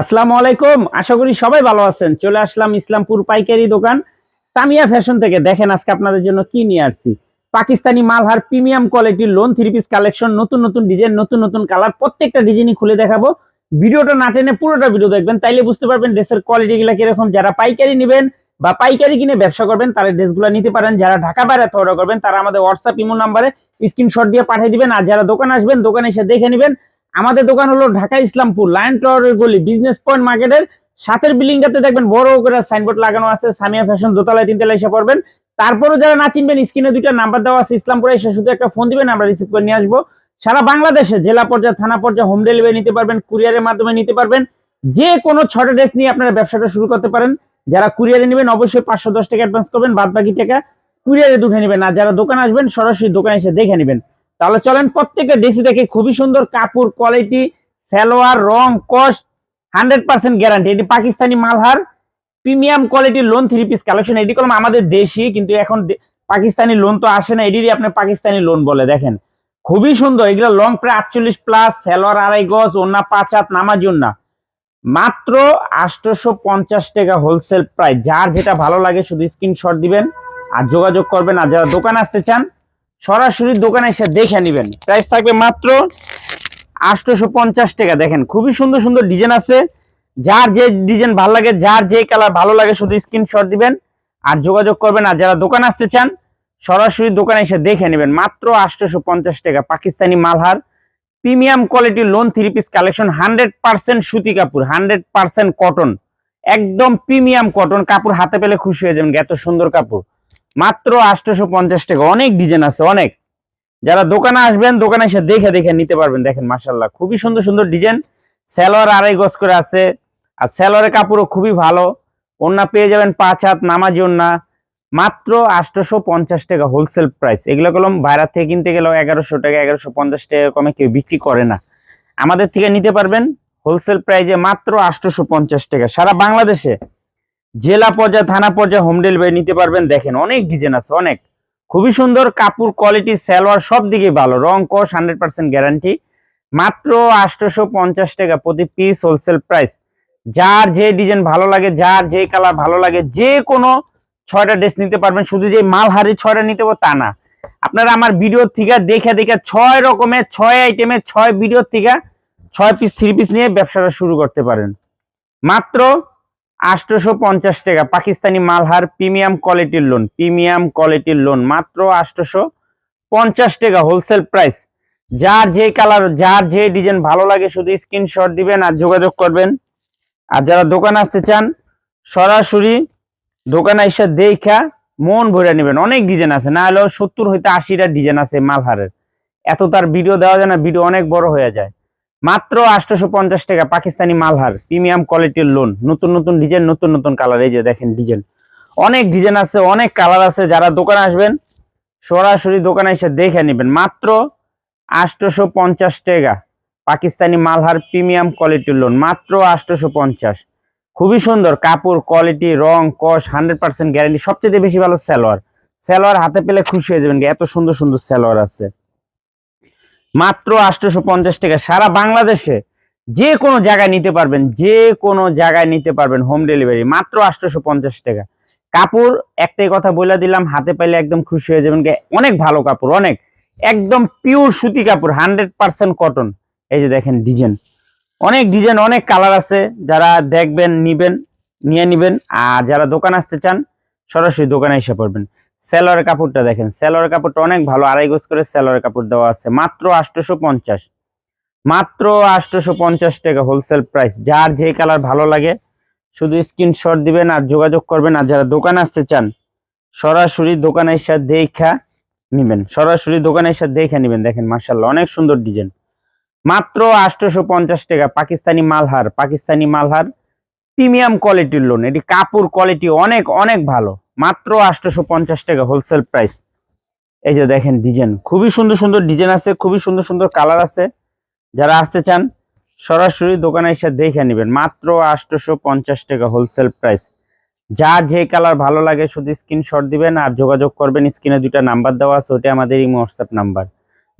আসসালামু আলাইকুম। আশা করি সবাই ভালো আছেন। চলে আসলাম ইসলামপুর পাইকারি দোকান। সামিয়া ফ্যাশন থেকে দেখেন আজকে আপনাদের জন্য কি নিয়ে আসছি। পাকিস্তানি মালহার প্রিমিয়াম কোয়ালিটির লোন থ্রি পিস কালেকশন, নতুন নতুন ডিজাইন, নতুন নতুন কালার, প্রত্যেকটা ডিজাইনই খুলে দেখাবো। ভিডিওটা না টেনে পুরোটা ভিডিও দেখবেন, তাইলে বুঝতে পারবেন ড্রেসের কোয়ালিটি গুলা কীরকম। যারা পাইকারি নেবেন বা পাইকারি কিনে ব্যবসা করবেন, তারা ড্রেসগুলো নিতে পারেন। যারা ঢাকা বাইরে অর্ডার করবেন, তারা আমাদের হোয়াটসঅ্যাপ ইমো নাম্বারে স্ক্রিনশট দিয়ে পাঠিয়ে দিবেন। আর যারা দোকান আসবেন, দোকানে এসে দেখে নেবেন। আমাদের দোকান হলো ঢাকা ইসলামপুর, লায়ন টাওয়ারের গলি, বিজনেস পয়েন্ট মার্কেটের সাতের বিল্ডিংটাতে দেখবেন বড় করে সাইনবোর্ড লাগানো আছে, সামিয়া ফ্যাশন দোতলায় তিনতলায় এসে পড়বেন। তারপরও যারা না চিনবেন স্ক্রিনে দুইটা নাম্বার দেওয়া আছে, ইসলামপুরে এসে শুধু একটা ফোন দিবেন, আমরা রিসিভ করে নিয়ে আসব। সারা বাংলাদেশে জেলা পর্যায়ে, থানা পর্যায়ে হোম ডেলিভারি নিতে পারবেন কুরিয়ারের মাধ্যমে নিতে পারবেন। যে কোনো ছটা ড্রেস নিয়ে আপনারা ব্যবসাটা শুরু করতে পারেন। যারা কুরিয়ারে নেবেন, অবশ্যই পাঁচশো দশ টাকা অ্যাডভান্স করবেন বাদ বাকি টাকা কুরিয়ারে দুটো নেবেন। আর যারা দোকান আসবেন, সরাসরি দোকানে এসে দেখে নেবেন। তাহলে চলেন প্রত্যেকটা ড্রেসই দেখে, খুবই সুন্দর কাপড় কোয়ালিটি সালোয়ার, রং কস্ট হান্ড্রেড পার্সেন্ট গ্যারান্টি এটি পাকিস্তানি মালহার প্রিমিয়াম কোয়ালিটির লোন থ্রি পিস কালেকশন এটি কলম আমাদের দেশি, কিন্তু এখন পাকিস্তানি লোন তো আসে না, এটিরই আপনি পাকিস্তানি লোন বলে দেখেন। খুবই সুন্দর, এগুলো লং প্রায় আটচল্লিশ প্লাস সালোয়ার আড়াই গজ ওনা পাঁচ হাত, নামাজ না মাত্র আটশোশো পঞ্চাশ টাকা হোলসেল প্রাইস যার যেটা ভালো লাগে শুধু স্ক্রিনশট দিবেন আর যোগাযোগ করবেন। আর যারা দোকান আসতে চান সরাসরি দোকানে এসে দেখে নেবেন। প্রাইস থাকবে মাত্র আটশোশো পঞ্চাশ টাকা। দেখেন, খুবই সুন্দর সুন্দর ডিজাইন আছে। যার যে ডিজাইন ভালো লাগে, যার যে কালার ভালো লাগে, শুধু স্ক্রিনশট দিবেন আর যোগাযোগ করবেন। আর যারা দোকান আসতে চান, সরাসরি দোকানে এসে দেখে নেবেন। মাত্র আটশোশো পঞ্চাশ টাকা। পাকিস্তানি মালহার প্রিমিয়াম কোয়ালিটির lawn three piece collection hundred percent সুতি কাপড় হান্ড্রেড পার্সেন্ট কটন একদম প্রিমিয়াম কটন কাপড় হাতে পেলে খুশি হয়ে যাবেন, এত সুন্দর কাপড়। মাত্র আটশোশো পঞ্চাশ টাকা। অনেক ডিজাইন আছে, অনেক। যারা দোকানে আসবেন, দোকানে এসে দেখে দেখে নিতে পারবেন, দেখেন মাসাল্লাহ খুবই সুন্দর সুন্দর ডিজাইন স্যালোয়ার আড়াই গজ করে আছে। আর স্যালোয়ারের কাপড়ও খুবই ভালো। ওন্না পেয়ে যাবেন পাঁচ হাত নামাজি ওন্না মাত্র আটশোশো পঞ্চাশ টাকা হোলসেল প্রাইস এগুলো কলম বাইরে থেকে কিনতে গেলেও এগারোশো টাকা এগারোশো পঞ্চাশ টাকা কমে কেউ বিক্রি করে না। আমাদের থেকে নিতে পারবেন। হোলসেল প্রাইজে মাত্র আটশোশো পঞ্চাশ টাকা। সারা বাংলাদেশে জেলা পর্যায়ে, থানা পর্যায়ে হোম ডেলিভারি নিতে পারবেন। দেখেন, অনেক ডিজাইন আছে, অনেক। খুবই সুন্দর, কাপড় কোয়ালিটি সালোয়ার, সব দিকেই ভালো। রং কস হান্ড্রেড পার্সেন্ট গ্যারান্টি মাত্র আটশোশো পঞ্চাশ টাকা প্রতি পিস হোলসেল প্রাইস যার যে ডিজাইন ভালো লাগে, যার যে কালার ভালো লাগে, যে কোনো ছয়টা ড্রেস নিতে পারবেন। শুধু যে মালহারি ছয়টা নিতে পারব তা না। আপনারা আমার ভিডিও থেকে দেখে দেখে ছয় রকমের, ছয় আইটেমের ছয় ভিডিও থেকে ছয় পিস থ্রি পিস নিয়ে ব্যবসাটা শুরু করতে পারেন। মাত্র আটশোশো পঞ্চাশ টাকা। পাকিস্তানি মালহার প্রিমিয়াম কোয়ালিটির লোন, প্রিমিয়াম কোয়ালিটির লোন, মাত্র আটশোশো পঞ্চাশ টাকা হোলসেল প্রাইস। যার যে কালার, যার যে ডিজাইন ভালো লাগে শুধু স্ক্রিনশট দিবেন আর যোগাযোগ করবেন। আর যারা দোকান আসতে চান, সরাসরি দোকানে এসে দেখা, মন ভরে নেবেন। অনেক ডিজাইন আছে, না হলেও সত্তর হইতে আশিটা ডিজাইন আছে মালহারের। এত তার ভিডিও দেওয়া যায় না, ভিডিও অনেক বড় হয়ে যায়। মাত্র আটশোশো পঞ্চাশ টাকা পাকিস্তানি মালহার প্রিমিয়াম কোয়ালিটির লোন নতুন নতুন ডিজাইন নতুন নতুন কালার এই যে দেখেন ডিজাইন অনেক ডিজাইন আছে, অনেক কালার আছে। যারা দোকানে আসবেন, সরাসরি দোকানে এসে দেখে নেবেন। মাত্র আটশোশো পঞ্চাশ টাকা পাকিস্তানি মালহার প্রিমিয়াম কোয়ালিটির লোন মাত্র আটশোশো পঞ্চাশ। খুবই সুন্দর। কাপড় কোয়ালিটি রং কস হান্ড্রেড পার্সেন্ট গ্যারান্টি সবচেয়ে বেশি ভালো সালোয়ার। সালোয়ার হাতে পেলে খুশি হয়ে যাবেন। এত সুন্দর সুন্দর সালোয়ার আছে। মাত্র আটশোশো পঞ্চাশ টাকা। সারা বাংলাদেশে যে কোনো জায়গায় নিতে পারবেন, যে কোনো জায়গায় নিতে পারবেন হোম ডেলিভারি মাত্র আটশোশো পঞ্চাশ টাকা। কাপড়, একটাই কথা বলে দিলাম, হাতে পাইলে একদম খুশি হয়ে যাবেন। অনেক ভালো কাপড়, অনেক। একদম পিওর সুতি কাপড় হান্ড্রেড পার্সেন্ট কটন এই যে দেখেন ডিজাইন অনেক ডিজাইন অনেক কালার আছে। যারা দেখবেন, নিবেন, নিয়ে নিবেন। আর যারা দোকান আসতে চান, সরাসরি দোকানে এসে পড়বেন। সেলোয়ার কাপড়টা দেখেন সেলোয়ার কাপড়টা অনেক ভালো, আড়াই গোজ করে সেলোয়ার কাপড় দেওয়া আছে, মাত্র আটশোশো পঞ্চাশ। মাত্র আটশোশো পঞ্চাশ টাকা হোলসেল প্রাইস যার যে কালার ভালো লাগে, শুধু স্ক্রিনশট দিবেন আর যোগাযোগ করবেন, আর যারা দোকান আসতে চান, সরাসরি দোকানে এসে দেখা নিবেন, সরাসরি দোকানে এসে দেখে নিবেন, দেখেন মার্শাল্লাহ অনেক সুন্দর ডিজাইন মাত্র আটশোশো পঞ্চাশ টাকা পাকিস্তানি মালহার পাকিস্তানি মালহার প্রিমিয়াম কোয়ালিটির লোন এটি কাপড় কোয়ালিটি অনেক অনেক ভালো। মাত্র আটশোশো পঞ্চাশ টাকা হোলসেল প্রাইস এই যে দেখেন ডিজাইন খুবই সুন্দর সুন্দর ডিজাইন আছে, খুবই সুন্দর সুন্দর কালার আছে। যারা আসতে চান, সরাসরি দোকানে এসে দেখে নেবেন, মাত্র আটশোশো পঞ্চাশ টাকা হোলসেল প্রাইস যার যে কালার ভালো লাগে, শুধু স্ক্রিনশট দিবেন আর যোগাযোগ করবেন স্ক্রিনে দুইটা নাম্বার দেওয়া আছে ওটা আমাদের এই হোয়াটসঅ্যাপ নাম্বার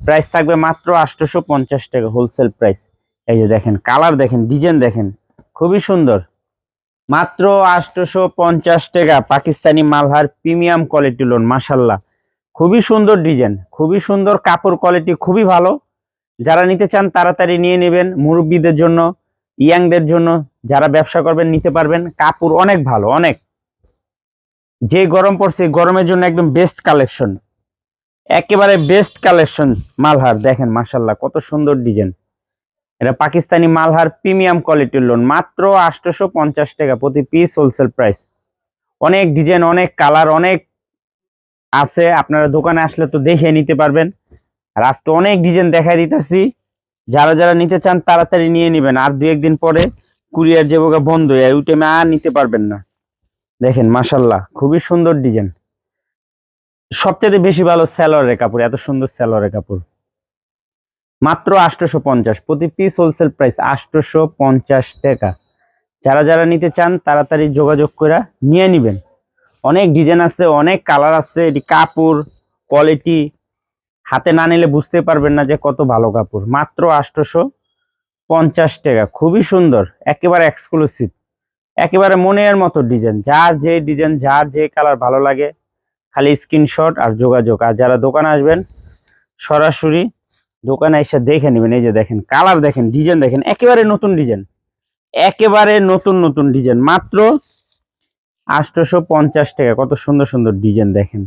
প্রাইস থাকবে মাত্র আটশোশো পঞ্চাশ টাকা হোলসেল প্রাইস এই যে দেখেন কালার দেখেন ডিজাইন দেখেন, খুবই সুন্দর। মাত্র আটশোশো পঞ্চাশ টাকা Pakistani Malhar premium quality lawn মাসাল্লাহ খুবই সুন্দর ডিজাইন, খুবই সুন্দর কাপড় কোয়ালিটি, খুবই ভালো। যারা নিতে চান তাড়াতাড়ি নিয়ে নেবেন মুরব্বীদের জন্য, ইয়াংদের জন্য, যারা ব্যবসা করবেন নিতে পারবেন। কাপড় অনেক ভালো, অনেক। যে গরম পড়ছে গরমের জন্য একদম বেস্ট কালেকশন একেবারে বেস্ট কালেকশন মালহার, দেখেন মাসাল্লাহ কত সুন্দর ডিজাইন। এটা পাকিস্তানি মালহার প্রিমিয়াম কোয়ালিটির লোন, মাত্র আটশোশো পঞ্চাশ টাকা প্রতি পিস হোলসেল প্রাইস অনেক ডিজাইন অনেক কালার অনেক আছে, আপনারা দোকানে আসলে তো দেখে নিতে পারবেন। আর আজকে অনেক ডিজাইন দেখাই দিতেছি, যারা যারা নিতে চান তাড়াতাড়ি নিয়ে নেবেন, আর দু একদিন পরে কুরিয়ার যে বোকা বন্ধ হয়ে ওই টাইমে আর নিতে পারবেন না। দেখেন মাসাল্লাহ খুবই সুন্দর ডিজাইন সবচেয়ে বেশি ভালো স্যালোয়ারের কাপড়, এত সুন্দর স্যালোয়ারের কাপড়। মাত্র আটশোশো পঞ্চাশ প্রতি পিস হোলসেল প্রাইস আটশোশো পঞ্চাশ টাকা। যারা যারা নিতে চান, তাড়াতাড়ি যোগাযোগ করে নিয়ে নেবেন। অনেক ডিজাইন আছে, অনেক কালার আছে, এটি কাপড় কোয়ালিটি হাতে না নিলে বুঝতে পারবেন না যে কত ভালো কাপড়। মাত্র আটশোশো পঞ্চাশ টাকা, খুবই সুন্দর, একেবারে এক্সক্লুসিভ একেবারে মনের মতো ডিজাইন যার যে ডিজাইন যার যে কালার ভালো লাগে, খালি স্ক্রিনশট আর যোগাযোগ। আর যারা দোকানে আসবেন, সরাসরি দোকানে এসে দেখে নেবেন, এই যে দেখেন কালার দেখেন ডিজাইন দেখেন, একেবারে নতুন ডিজাইন একেবারে নতুন নতুন ডিজাইন মাত্র আটশোশো পঞ্চাশ টাকা, কত সুন্দর সুন্দর ডিজাইন দেখেন।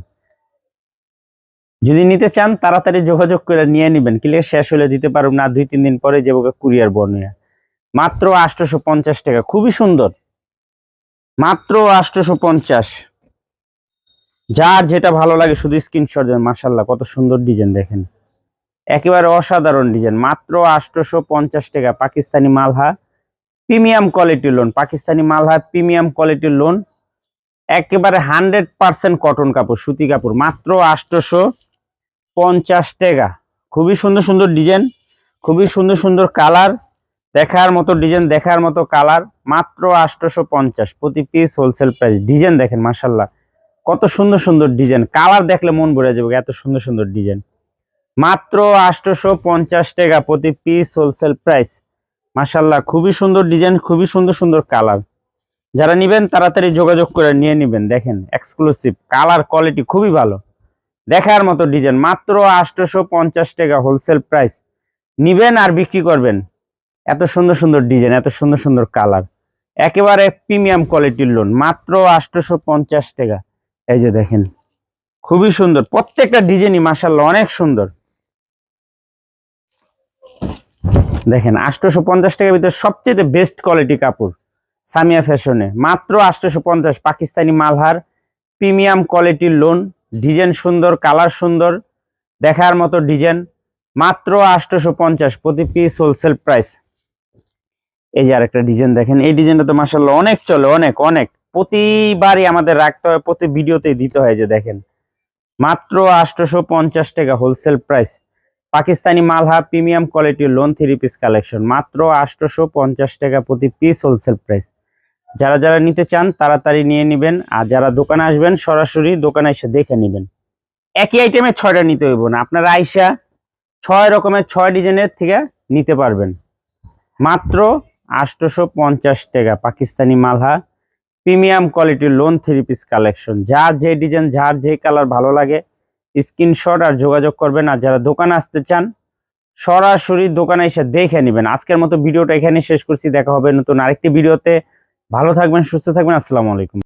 যদি নিতে চান, তাড়াতাড়ি যোগাযোগ করে নিয়ে নেবেন ক্লিয়ার শেষ হলে দিতে পারব না, দুই, তিন দিন পরে যে কুরিয়ার বর্ণিয়া মাত্র আটশোশো পঞ্চাশ টাকা, খুবই সুন্দর। মাত্র আটশোশো পঞ্চাশ যার যেটা ভালো লাগে, শুধু স্ক্রিনশট দেন মাসাল্লাহ কত সুন্দর ডিজাইন দেখেন। একেবারে অসাধারণ ডিজাইন। মাত্র আটশোশো পঞ্চাশ টাকা পাকিস্তানি মালহা প্রিমিয়াম কোয়ালিটির লোন, পাকিস্তানি মালহা প্রিমিয়াম কোয়ালিটির লোন, একেবারে হান্ড্রেড পার্সেন্ট কটন কাপড়, সুতি কাপড়, মাত্র আটশোশো পঞ্চাশ টাকা। খুবই সুন্দর সুন্দর ডিজাইন, খুবই সুন্দর সুন্দর কালার, দেখার মতো ডিজাইন, দেখার মতো কালার, মাত্র আটশোশো পঞ্চাশ প্রতি পিস হোলসেল প্রাইস ডিজাইন দেখেন মাসাল্লাহ কত সুন্দর সুন্দর ডিজাইন। কালার দেখলে মন ভরে যাবে, এত সুন্দর সুন্দর ডিজাইন। মাত্র আটশোশো পঞ্চাশ টাকা প্রতি পিস হোলসেল প্রাইস মাসাল্লাহ খুবই সুন্দর ডিজাইন খুবই সুন্দর সুন্দর কালার যারা নিবেন, তাড়াতাড়ি যোগাযোগ করে নিয়ে নিবেন। দেখেন এক্সক্লুসিভ কালার কোয়ালিটি খুবই ভালো। দেখার মতো ডিজাইন মাত্র আটশোশো পঞ্চাশ টাকা হোলসেল প্রাইস নিবেন আর বিক্রি করবেন। এত সুন্দর সুন্দর ডিজাইন এত সুন্দর সুন্দর কালার একেবারে প্রিমিয়াম কোয়ালিটির লোন মাত্র আটশোশো পঞ্চাশ টাকা। এই যে দেখেন, খুবই সুন্দর। প্রত্যেকটা ডিজাইনই মাসাল্লাহ অনেক সুন্দর। দেখেন আটশোশো পঞ্চাশ টাকার ভিতরে সবচেয়ে বেস্ট কোয়ালিটি কাপড়, সামিয়া ফ্যাশনে। মাত্র আটশোশো পঞ্চাশ পাকিস্তানি মালহার, প্রিমিয়াম কোয়ালিটির লোন ডিজাইন সুন্দর কালার সুন্দর, দেখার মতো ডিজাইন মাত্র আটশোশো পঞ্চাশ প্রতি পিস হোলসেল প্রাইস এই যে আরেকটা ডিজাইন দেখেন, এই ডিজাইনটা তো মাসাল্লাহ অনেক চলে, অনেক অনেক। প্রতিবারই আমাদের রাখতে হয়, প্রতি ভিডিওতেই দিতে হয় যে দেখেন। মাত্র আটশোশো পঞ্চাশ টাকা হোলসেল প্রাইস পাকিস্তানি মালহা প্রিমিয়াম কোয়ালিটির লোন থ্রি পিস কালেকশন। মাত্র আটশোশো পঞ্চাশ টাকা প্রতি পিস হোলসেল প্রাইস। যারা যারা নিতে চান, তাড়াতাড়ি নিয়ে নেবেন। আর যারা দোকানে আসবেন, সরাসরি দোকানে এসে দেখে নেবেন। একই আইটেমে ছয়টা নিতে হইব না। আপনারা আইসা ছয় রকমের ছয় ডিজাইনের থেকে নিতে পারবেন। মাত্র আটশোশো পঞ্চাশ টাকা পাকিস্তানি মালহা প্রিমিয়াম কোয়ালিটির লোন থ্রি পিস কালেকশন। যার যে ডিজাইন, যার যে কালার ভালো লাগে স্ক্রিনশট আর যোগাযোগ করবেন। আর যারা দোকানে আসতে চান, সরাসরি দোকানে এসে দেখে নেবেন। আজকের মতো ভিডিওটা এখানে শেষ করছি। দেখা হবে নতুন আরেকটি ভিডিওতে। ভালো থাকবেন, সুস্থ থাকবেন। আসসালামু আলাইকুম।